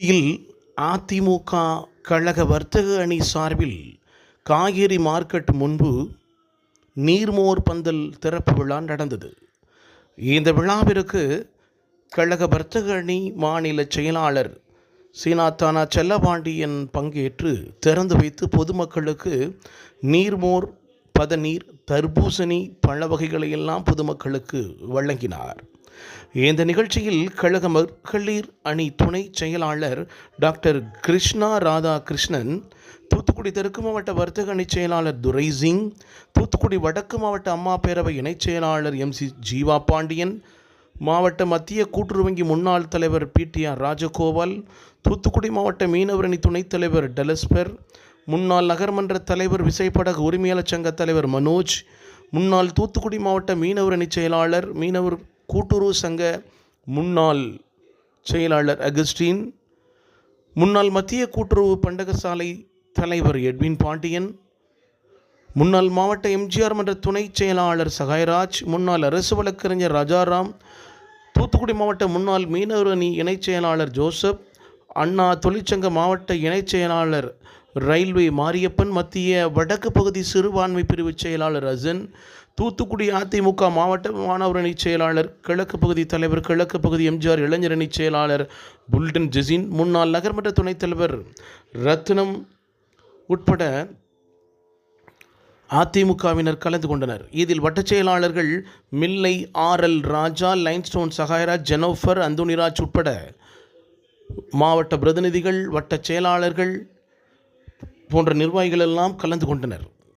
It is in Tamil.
இல் அதிமுக கழக வர்த்தக அணி சார்பில் காய்கறி மார்க்கெட் முன்பு நீர்மோர் பந்தல் திறப்பு விழா நடந்தது. இந்த விழாவிற்கு கழக வர்த்தக அணி மாநில செயலாளர் சீனாத்தானா செல்லபாண்டியன் பங்கேற்று திறந்து வைத்து பொதுமக்களுக்கு நீர்மோர் பதநீர் தர்பூசணி பழ வகைகளையெல்லாம் பொதுமக்களுக்கு வழங்கினார். இந்த நிகழ்ச்சியில் கழக மகளிர் அணி துணை செயலாளர் டாக்டர் கிருஷ்ணா ராதா கிருஷ்ணன் தூத்துக்குடி தெற்கு மாவட்ட வர்த்தக அணி செயலாளர் துரை சிங் தூத்துக்குடி வடக்கு மாவட்ட அம்மா பேரவை இணைச் செயலாளர் எம் சி ஜீவா பாண்டியன் மாவட்ட மத்திய கூட்டுறவு வங்கி முன்னாள் தலைவர் பிடிஆர் ராஜகோபால் தூத்துக்குடி மாவட்ட மீனவர் அணி துணைத் தலைவர் டெலஸ்பர் முன்னாள் நகர்மன்ற தலைவர் விசைப்படகு உரிமையாளர் சங்க தலைவர் மனோஜ் முன்னாள் தூத்துக்குடி மாவட்ட மீனவர் அணி செயலாளர் மீனவர் கூட்டுறவு சங்க முன்னாள் செயலாளர் அகஸ்டின் முன்னாள் மத்திய கூட்டுறவு பண்டகசாலை தலைவர் எட்வின் பாண்டியன் முன்னாள் மாவட்ட எம்ஜிஆர் மன்ற துணை செயலாளர் சகாயராஜ் முன்னாள் அரசு வழக்கறிஞர் ராஜாராம் தூத்துக்குடி மாவட்ட முன்னாள் மீனவர் அணி இணைச் செயலாளர் ஜோசப் அண்ணா தொழிற்சங்க மாவட்ட இணைச் செயலாளர் ரயில்வே மாரியப்பன் மத்திய வடக்கு பகுதி சிறுபான்மை பிரிவு செயலாளர் அசன் தூத்துக்குடி அதிமுக மாவட்ட மாணவர் அணி செயலாளர் கிழக்கு பகுதி தலைவர் கிழக்கு பகுதி எம்ஜிஆர் இளைஞர் அணி செயலாளர் புல்டன் ஜெசின் முன்னாள் நகர்மன்ற துணைத் தலைவர் ரத்னம் உட்பட அதிமுகவினர் கலந்து கொண்டனர். இதில் வட்டச் செயலாளர்கள் மில்லை ஆர் எல் ராஜா லைன்ஸ்டோன் சகாயராஜ் ஜெனோஃபர் அந்தோனிராஜ் உட்பட மாவட்ட பிரதிநிதிகள் வட்டச் செயலாளர்கள் போன்ற நிர்வாகிகள் எல்லாம் கலந்து கொண்டனர்.